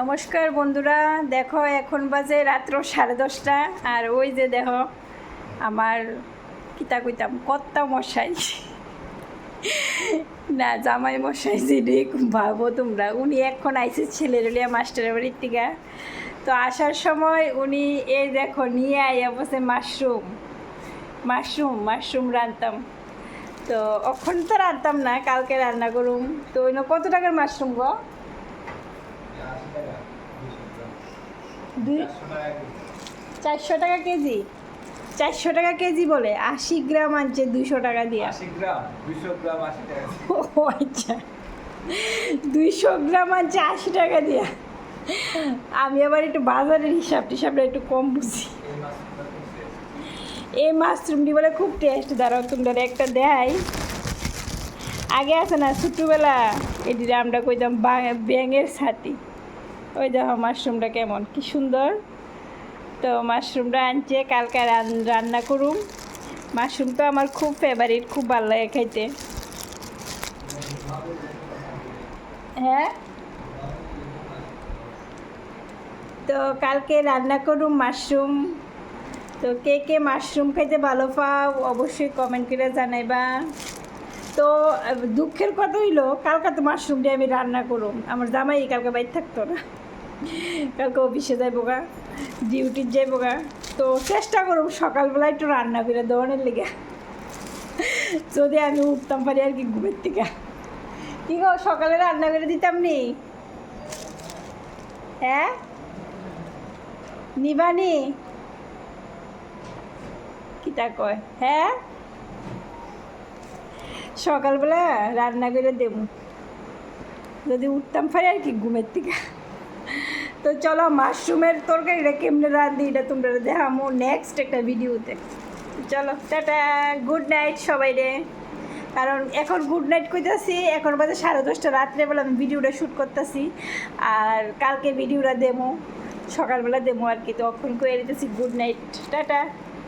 নমস্কার বন্ধুরা, দেখো এখন বাজে রাত্র সাড়ে দশটা, আর ওই যে দেখো আমার কিতা কইতাম কত্তা মশাই। না, জামাই মশাই যিনি, ভাবো তোমরা, উনি এখন আইসে ছেলের লিয়া মাস্টারের বাড়ির থেকে। তো আসার সময় উনি এই দেখো নিয়ে আইয়া বসে মাশরুম মাশরুম মাশরুম রাঁধতাম। তো এখন তো রাঁধতাম না, কালকে রান্না করুম। তো কত টাকার মাশরুম গো? দুই চারশো টাকা কেজি। চারশো টাকা কেজি বলে আশি গ্রাম আনছে দুশো টাকা দিয়ে। আশি গ্রাম দুইশো গ্রাম আশি টাকা ও আচ্ছা। দুইশো গ্রাম আনছে আশি টাকা দিয়ে। আমি আবার একটু বাজারের হিসাব টিসাবটা একটু কম বুঝি। এই মাশরুমটি বলে খুব টেস্ট দাঁড়াও তোমরা একটা দেয় আগে আছে না ছোট্টবেলা এটি আমরা কইতাম ব্যাঙের ছাতি। ওই দেখো মাশরুমটা কেমন, কি সুন্দর। তো মাশরুমটা আনছে, কালকে রান- রান্না করুম। মাশরুম তো আমার খুব ফেভারিট খুব ভালো লাগে খাইতে। হ্যাঁ? তো কালকে রান্না করুম মাশরুম। তো কে কে মাশরুম খাইতে ভালো পাও, অবশ্যই কমেন্ট করে জানাইবা। তো, দুঃখের কথা হইল, কালকে তো মাশরুম দিয়ে আমি রান্না করুম। আমার জামাই কালকে বাইর থাকতো না। কালকে অফিসে যাইবো গা ডিউটির যাইবো গা তো চেষ্টা করুম সকালবেলা একটু রান্না করে দেওয়ানের লেগে। যদি আমি উঠতাম পারি আর কি ঘুমের থেকে। কি গো, সকালে রান্না করে দিতাম নি? হ্যাঁ? নিবানি কিতা কয়? হ্যাঁ? সকালবেলা রান্না করে দেব। যদি উঠতাম পারি আর কি ঘুমের থেকে। তো চলো মাশরুমের তরকারিটা কেমনে রাঁধি এটা তোমরা দেখামো নেক্সট একটা ভিডিওতে। চলো, টাটা গুড নাইট সবাই রে। কারণ এখন গুড নাইট কইতাছি, এখন বাজে সাড়ে দশটা, রাত্রেবেলা আমি ভিডিওটা শ্যুট করতেছি, আর কালকে ভিডিওটা দেবো সকালবেলা দেবো আর কি, তো অক্ষণ করে দিতেছি গুড নাইট টাটা।